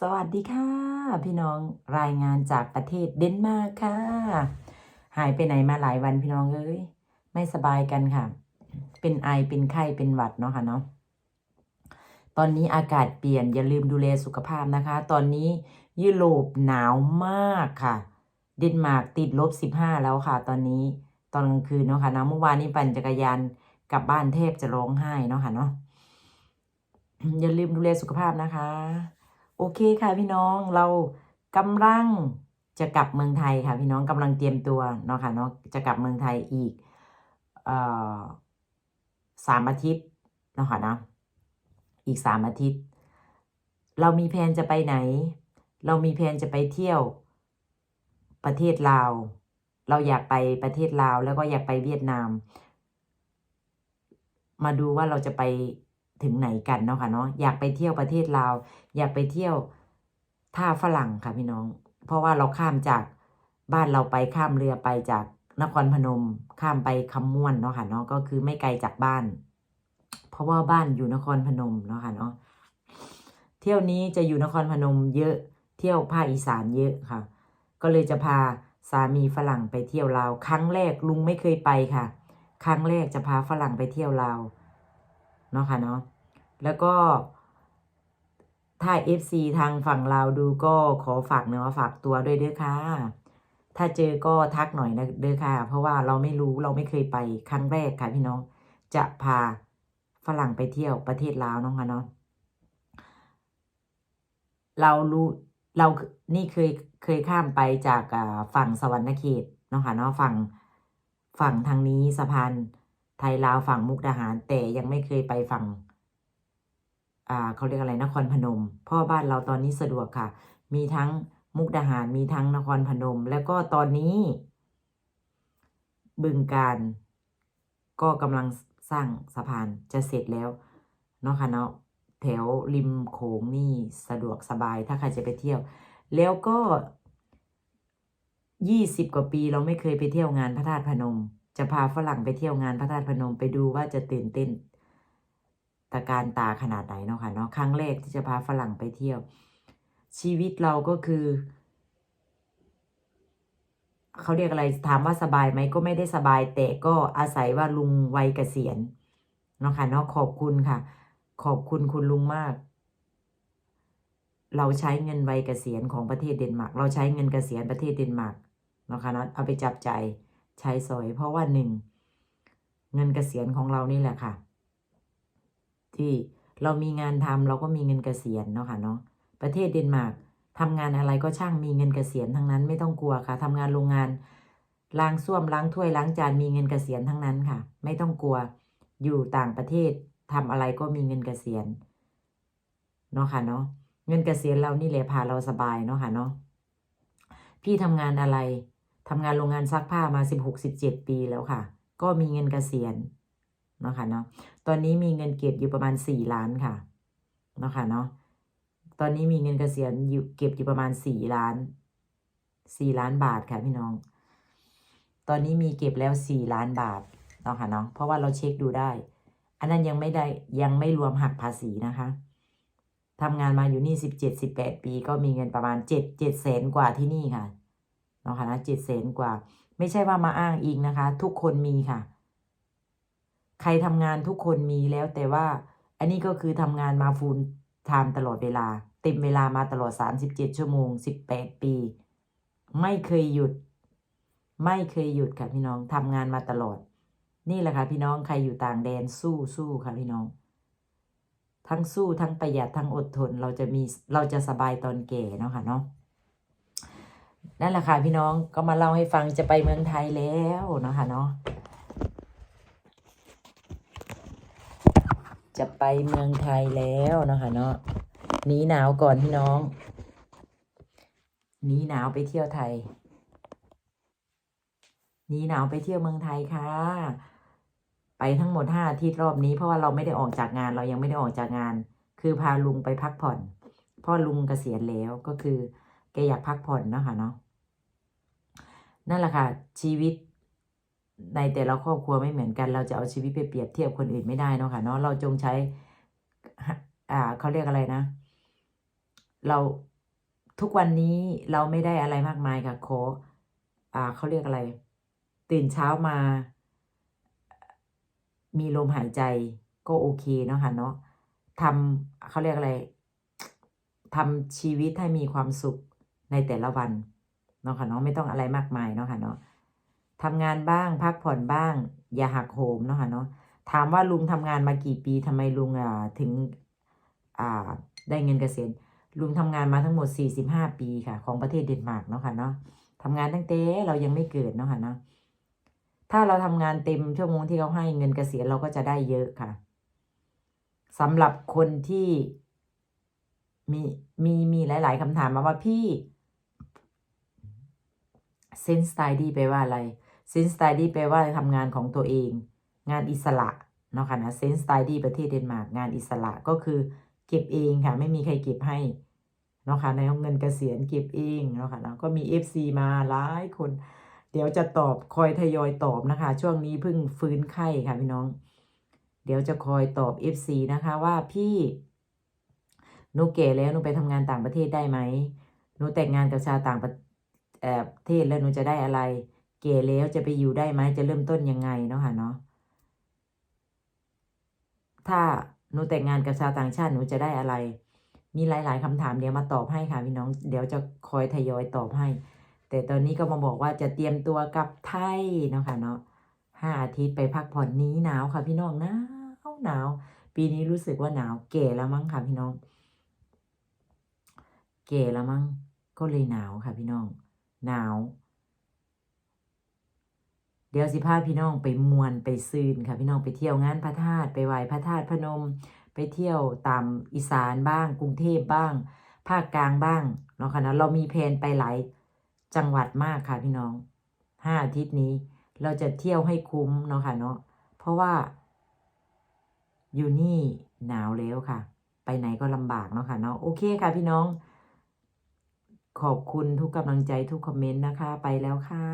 สวัสดีค่ะ พี่น้องรายงานจากประเทศเดนมาร์กค่ะ หายไปไหนมาหลายวันพี่น้องเอ้ยไม่สบายกันค่ะ เป็นไอเป็นไข้เป็นหวัดเนาะค่ะเนาะตอนนี้อากาศเปลี่ยนอย่าลืมดูแลสุขภาพนะคะ ตอนนี้ยุโรปหนาวมากค่ะ เดนมาร์กติดลบสิบห้าแล้วค่ะ ตอนนี้ตอนกลางคืนเนาะค่ะนาะเมื่อวานนี้ปั่นจักรยานกลับบ้านเทพจะร้องไห้เนาะค่ะเนาะอย่าลืมดูแลสุขภาพนะคะ โอเคค่ะพี่น้องเรากำลังจะกลับเมืองไทยค่ะพี่น้องกำลังเตรียมตัวเนาะค่ะเนาะจะกลับเมืองไทยอีกออสามอาทิตย์เนาะค่ะเนาะอีกสามอาทิตย์ เรามีแผนจะไปไหน เรามีแผนจะไปเที่ยวประเทศลาว เราอยากไปประเทศลาวแล้วก็อยากไปเวียดนาม มาดูว่าเราจะไป ถึงไหนกันเนาะค่ะเนาะอยากไปเที่ยวประเทศลาว อยากไปเที่ยวท่าฝรั่งค่ะพี่น้อง เพราะว่าเราข้ามจากบ้านเราไปข้ามเรือไปจากนครพนม ข้ามไปคำม่วนเนาะค่ะเนาะก็คือไม่ไกลจากบ้าน เพราะว่าบ้านอยู่นครพนมเนาะค่ะเนาะเที่ยวนี้จะอยู่นครพนมเยอะเที่ยวภาคอีสานเยอะค่ะ ก็เลยจะพาสามีฝรั่งไปเที่ยวลาว ครั้งแรกลุงไม่เคยไปค่ะ ครั้งแรกจะพาฝรั่งไปเที่ยวลาวเนาะค่ะเนาะ แล้วก็ถ้า FC ทางฝั่งลาวดูก็ขอฝากเนื้อฝากตัวด้วยเด้อค่ะ ถ้าเจอก็ทักหน่อยนะเด้อค่ะ เพราะว่าเราไม่รู้เราไม่เคยไปครั้งแรกค่ะพี่น้อง จะพาฝรั่งไปเที่ยวประเทศลาวเน้องค่ะเนาะ เรารู้เรานี่เคยเคยข้ามไปจากฝั่งสวรรณเขตเนาะค่ะเนาะฝั่งฝั่งทางนี้สะพานไทยลาวฝั่งมุกดาหารแต่ยังไม่เคยไปฝั่ง เขาเรียกอะไรนครพนมพราะบ้านเราตอนนี้สะดวกค่ะ มีทั้งมุกดาหารมีทั้งนครพนม แล้วก็ตอนนี้ บึงการก็กำลังสร้างสะพานจะเสร็จแล้วเนาะค่ะเนาะแถวริมโขงนี่สะดวกสบายถ้าใครจะไปเที่ยว แล้วก็ยี่สิบกว่าปีเราไม่เคยไปเที่ยวงานพระธาตุพนม จะพาฝรั่งไปเที่ยวงานพระธาตุพนมไปดูว่าจะตื่นเต้น ตะการตาขนาดไหนเนาะค่ะเนาะครั้งแรกที่จะพาฝรั่งไปเที่ยว ชีวิตเราก็คือเขาเรียกอะไรถามว่าสบายไหมก็ไม่ได้สบาย แต่ก็อาศัยว่าลุงวัยเกษียณเนาะค่ะเนาะขอบคุณค่ะ ขอบคุณคุณลุงมาก เราใช้เงินวัยเกษียณของประเทศเดนมาร์กเราใช้เงินเกษียณประเทศเดนมาร์กเนาะค่ะเนาะเอาไปจับใจายใช้สอยเพราะว่าหนึ่งเงินเกษียณของเรานี่แหละค่ะ ที่เรามีงานทำเราก็มีเงินเกษียณเนาะค่ะเนาะประเทศเดนมาร์กทำงานอะไรก็ช่างมีเงินเกษียณทั้งนั้นไม่ต้องกลัวค่ะทำงานโรงงานล้างส้วมล้างถ้วยล้างจานมีเงินเกษียณทั้งนั้นค่ะ ไม่ต้องกลัวอยู่ต่างประเทศทำอะไรก็มีเงินเกษียณเนาะค่ะเนาะเงินเกษียณเรานี่แหละพาเราสบายเนาะค่ะเนาะพี่ทำงานอะไรทำงานโรงงานซักผ้ามาสิบหกสิบเจ็ดปีแล้วค่ะ ก็มีเงินเกษียณ นาะค่ะเนาะตอนนี้มีเงินเก็บอยู่ประมาณสี่ล้านค่ะเนาะค่ะเนาะตอนนี้มีเงินเกษียณอยู่เก็บอยู่ประมาณสี่ล้านสี่ล้านบาทค่ะพี่น้อง ตอนนี้มีเก็บแล้วสี่ล้านบาทเนาะค่ะเนาะเพราะว่าเราเช็คดูได้ อันนั้นยังไม่ได้ยังไม่รวมหักภาษีนะคะทำงานมาอยู่นี่สิบเจ็ดสิบแปดปีก็มีเงินประมาณเจ็ดเจ็ดแสนกว่าที่นี่ค่ะเนาะค่ะนะเจ็ดแสนกว่า ไม่ใช่ว่ามาอ้างอิงนะคะ ทุกคนมีค่ะ ใครทำงานทุกคนมีแล้วแต่ว่า อันนี้ก็คือทำงานมาฟูลไทม์ตลอดเวลา เต็มเวลามาตลอด 37 ชั่วโมง 18 ปี ไม่เคยหยุด ไม่เคยหยุดค่ะพี่น้องทำงานมาตลอด นี่แหละค่ะพี่น้องใครอยู่ต่างแดนสู้สู้ค่ะพี่น้อง ทั้งสู้ทั้งประหยัดทั้งอดทนเราจะมีเราจะสบายตอนแก่เนาะค่ะเนาะนั่นแหละค่ะพี่น้องก็มาเล่าให้ฟังจะไปเมืองไทยแล้วเนาะค่ะเนาะ จะไปเมืองไทยแล้วนะคะเนาะหนีหนาวก่อนพี่น้องหนีหนาวไปเที่ยวไทยหนีหนาวไปเที่ยวเมืองไทยค่ะ ไปทั้งหมดห้าอาทิตย์รอบนี้เพราะว่าเราไม่ได้ออกจากงานเรายังไม่ได้ออกจากงาน คือพาลุงไปพักผ่อนพ่อลุงเกษียณแล้วก็คือแกอยากพักผ่อนเนาะค่ะเนาะนั่นแหละค่ะ ชีวิต ในแต่ละครอบครัวไม่เหมือนกัน เราจะเอาชีวิตไปเปรียบเทียบคนอื่นไม่ได้เนาะค่ะเนาะเราจงใช้ อ่าเขาเรียกอะไรนะ เราทุกวันนี้เราไม่ได้อะไรมากมายค่ะขออ่าเขาเรียกอะไร ตื่นเช้ามา มีลมหายใจก็โอเคเนาะค่ะเนาะทำเขาเรียกอะไรทำชีวิตให้มีความสุขในแต่ละวันเนาะค่ะเนาะไม่ต้องอะไรมากมายเนาะค่ะเนาะ ทำงานบ้าง พักผ่อนบ้าง อย่าหักโหมเนาะค่ะเนาะถามว่าลุงทำงานมากี่ปีทำไมลุงอ่าถึงอ่าได้เงินเกษียณลุงทำงานมาทั้งหมด 45 ปีค่ะ ของประเทศเดนมาร์กเนาะค่ะเนาะทำงานตั้งแต่เรายังไม่เกิดเนาะค่ะเนาะถ้าเราทำงานเต็มชั่วโมงที่เขาให้เงินเกษียณเราก็จะได้เยอะค่ะสำหรับคนที่มีมีมีหลาย ๆคำถามมาว่าพี่เซนสไตล์ดีแปว่าอะไร เซนสไตดีแปลว่าทำงานของตัวเอง งานอิสระเนาะค่ะนะเซนสไตดีประเทศเดนมาร์กงานอิสระก็คือเก็บเองค่ะ ไม่มีใครเก็บให้เนาะค่ะในเงินเกษียณเก็บเองเนาะค่ะนะก็มี FC มาหลายคน เดี๋ยวจะตอบคอยทยอยตอบนะคะ ช่วงนี้เพิ่งฟื้นไข้ค่ะพี่น้อง เดี๋ยวจะคอยตอบ FC นะคะว่าพี่หนูเก๋แล้วหนูไปทำงานต่างประเทศได้ไหมหนูแต่งงานกับชาวต่างประเทศแล้วหนูจะได้อะไร ก๋แล้วจะไปอยู่ได้ไหมจะเริ่มต้นยังไงเนาะค่ะเนาะถ้าหนูแต่งงานกับชาวต่างชาติหนูจะได้อะไร มีหลาย ๆคำถามเดี๋ยวมาตอบให้ค่ะพี่น้อง เดี๋ยวจะคอยทยอยตอบให้ แต่ตอนนี้ก็มาบอกว่าจะเตรียมตัวกลับไทยเนาะค่ะเนาะห้าอาทิตย์ไปพักผ่อนนี้หนาวค่ะพี่น้องหนาวหนาว ปีนี้รู้สึกว่าหนาวแก่แล้วมั้งค่ะพี่น้องแก่แล้วมั้งก็เลยหนาวค่ะพี่น้อง หนาว ดี๋ยวสิพาพี่น้องไปมวนไปซืนค่ะพี่น้องไปเที่ยวงานพระธาตุไปไหว้พระธาตุพนม ไปเที่ยวตามอีสานบ้าง กรุงเทพบ้าง ภาคกลางบ้างเนาะค่ะนะเรามีแผนไปหลายจังหวัดมากค่ะพี่น้องห้าอาทิตย์นี้ เราจะเที่ยวให้คุ้มเนาะค่ะเนาะเพราะว่า อยู่นี่หนาวแล้วค่ะ ไปไหนก็ลำบากเนาะค่ะเนาะโอเคค่ะพี่น้อง ขอบคุณทุกกำลังใจทุกคอมเมนต์นะคะ ไปแล้วค่ะ